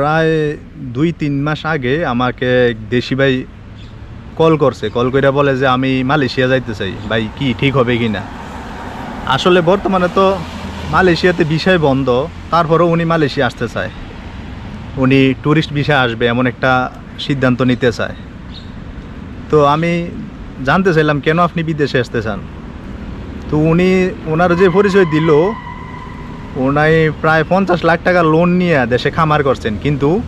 প্রায় দুই, তিন মাস আগে আমাকে দেশি ভাই কল করছে। কল করে বলে যে, আমি মালয়েশিয়া যাইতে চাই। ভাই, কি ঠিক হবে কি না? আসলে বর্তমানে তো মালয়েশিয়াতে বিষয় বন্ধ। তারপরেও উনি মালয়েশিয়া আসতে চায়। উনি ট্যুরিস্ট বিষয় আসবে এমন একটা সিদ্ধান্ত নিতে চায়। তো আমি জানতে চাইলাম, কেন আপনি বিদেশে আসতে চান? তো উনি ওনার যে পরিচয় দিল ওনাই প্রায় পঞ্চাশ লাখ টাকা লোন নিয়ে দেশে খামার করছেন। কিন্তু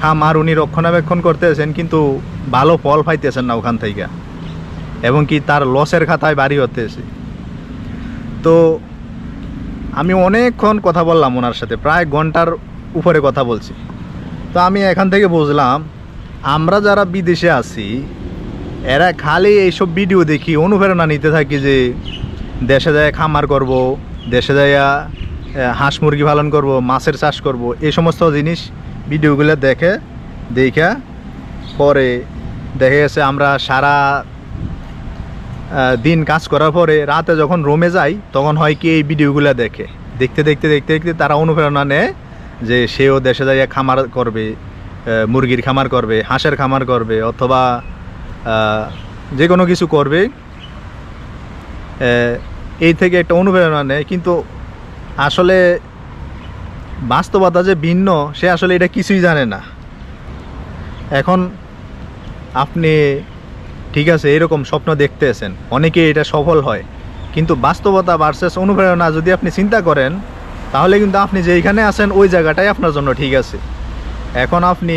খামার উনি রক্ষণাবেক্ষণ করতেছেন কিন্তু ভালো ফল পাইতেছেন না ওখান থেকে। এবং কি তার লসের খাতায় বাড়ি হতেছে। তো আমি অনেকক্ষণ কথা বললাম ওনার সাথে প্রায় ঘণ্টার উপরে কথা বলছি। তো আমি এখান থেকে বুঝলাম আমরা যারা বিদেশে আছি এরা খালি এইসব ভিডিও দেখি অনুপ্রেরণা নিতে থাকি যে দেশে যায় খামার করব দেশে আহ, হাঁস মুরগি পালন করব, মাছের চাষ করব, এই সমস্ত জিনিস ভিডিওগুলো দেখে, দেখা, পরে দেখে গেছে আমরা সারা দিন কাজ করার পরে রাতে যখন রুমে যাই, তখন হয় কি এই ভিডিওগুলো দেখে। দেখতে দেখতে দেখতে দেখতে তারা অনুপ্রেরণা নেয় যে সেও দেশে যাইয়া খামার করবে মুরগির খামার করবে, হাঁসের খামার করবে, অথবা যে কোনো কিছু করবে। এই থেকে একটা অনুপ্রেরণা নেয়, কিন্তু আসলে বাস্তবতা যে ভিন্ন, সে আসলে এটা কিছুই জানে না। এখন আপনি, ঠিক আছে, এরকম স্বপ্ন দেখতেছেন অনেকে এটা সফল হয়, কিন্তু বাস্তবতা ভার্সেস অনুপ্রেরণা যদি আপনি চিন্তা করেন, তাহলে কিন্তু আপনি যেইখানে আছেন, ওই জায়গাটাই আপনার জন্য ঠিক আছে। এখন আপনি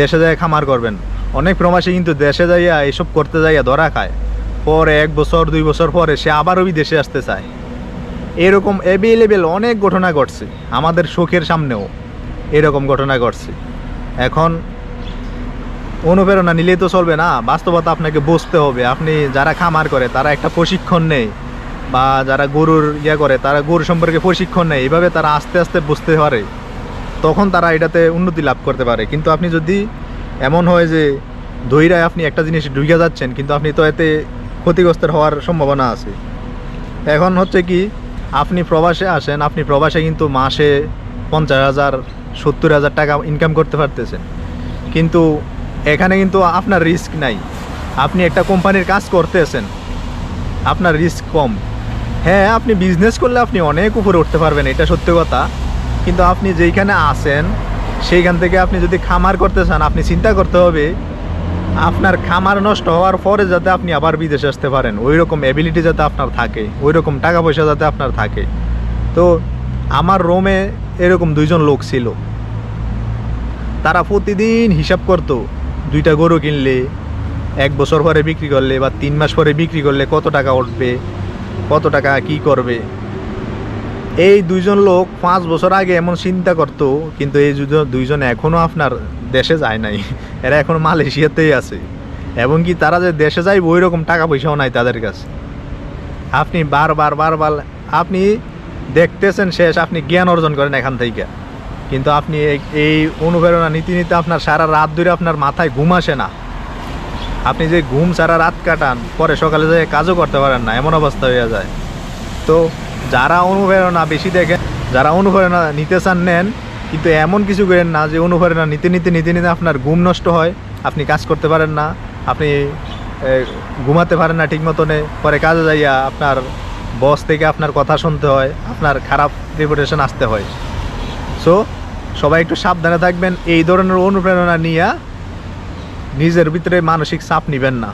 দেশে যায় খামার করবেন, অনেক প্রবাসী কিন্তু দেশে যাইয়া এসব করতে যাইয়া ধরা খায়, পরে এক বছর, দুই বছর পরে সে আবারও বিদেশে আসতে চায়। এরকম অ্যাভেলেবেল অনেক ঘটনা ঘটছে, আমাদের চোখের সামনেও এরকম ঘটনা ঘটছে। এখন অনুপ্রেরণা নিলেই তো চলবে না, বাস্তবতা আপনাকে বুঝতে হবে। আপনি যারা খামার করে, তারা একটা প্রশিক্ষণ নেয় বা যারা গরুর ইয়ে করে, তারা গরু সম্পর্কে প্রশিক্ষণ নেয় এভাবে তারা আস্তে আস্তে বুঝতে পারে, তখন তারা এটাতে উন্নতি লাভ করতে পারে। কিন্তু আপনি যদি এমন হয় যে ধৈরায় আপনি একটা জিনিস ঢুকে যাচ্ছেন, কিন্তু আপনি তো এতে ক্ষতিগ্রস্ত হওয়ার সম্ভাবনা আছে। এখন হচ্ছে কি আপনি প্রবাসে আসেন, আপনি প্রবাসে কিন্তু মাসে পঞ্চাশ হাজার, সত্তর হাজার টাকা ইনকাম করতে পারতেছেন। কিন্তু এখানে কিন্তু আপনার রিস্ক নাই। আপনি একটা কোম্পানির কাজ করতেছেন, আপনার রিস্ক কম। হ্যাঁ আপনি বিজনেস করলে আপনি অনেক উপরে উঠতে পারবেন, এটা সত্যি কথা। কিন্তু আপনি যেইখানে আসেন সেইখান থেকে আপনি যদি খামার করতে চান, আপনি চিন্তা করতে হবে আপনার খামার নষ্ট হওয়ার পরে যাতে আপনি আবার বিদেশে আসতে পারেন ওই রকম অ্যাবিলিটি যাতে আপনার থাকে ওই রকম টাকা পয়সা যাতে আপনার থাকে। তো আমার রোমে এরকম দুইজন লোক ছিল। তারা প্রতিদিন হিসাব করতো, দুইটা গরু কিনলে, এক বছর পরে বিক্রি করলে বা তিন মাস পরে বিক্রি করলে কত টাকা উঠবে, কত টাকা কি করবে। এই দুইজন লোক পাঁচ বছর আগে এমন চিন্তা করতো, কিন্তু এই দুইজন এখনও আপনার দেশে যায় নাই। এরা এখন মালয়েশিয়াতেই আছে। এবং কি তারা যে দেশে যায় ওই রকম টাকা পয়সাও নাই তাদের কাছে। আপনি বারবার বারবার আপনি দেখতেছেন শেষ, আপনি জ্ঞান অর্জন করেন এখান থেকে। কিন্তু আপনি এই- এই অনুপ্রেরণা নীতি নিতে আপনার সারা রাত ধরে আপনার মাথায় ঘুম আসে না। আপনি যে ঘুম সারা রাত কাটান, পরে সকালে যে কাজও করতে পারেন না, এমন অবস্থা হয়ে যায়। তো যারা অনুপ্রেরণা বেশি দেখেন, যারা অনুপ্রেরণা নিতে চান নেন, কিন্তু এমন কিছু করেন না যে অনুপ্রেরণা নিতে নিতে নিতে নিতে আপনার ঘুম নষ্ট হয়, আপনি কাজ করতে পারেন না, আপনি ঘুমাতে পারেন না ঠিক মতনে, পরে কাজে যাইয়া আপনার বস থেকে আপনার কথা শুনতে হয়, আপনার খারাপ রেপুটেশন আসতে হয়। সো সবাই একটু সাবধানে থাকবেন, এই ধরনের অনুপ্রেরণা নিয়ে নিজের ভিতরে মানসিক চাপ নেবেন না।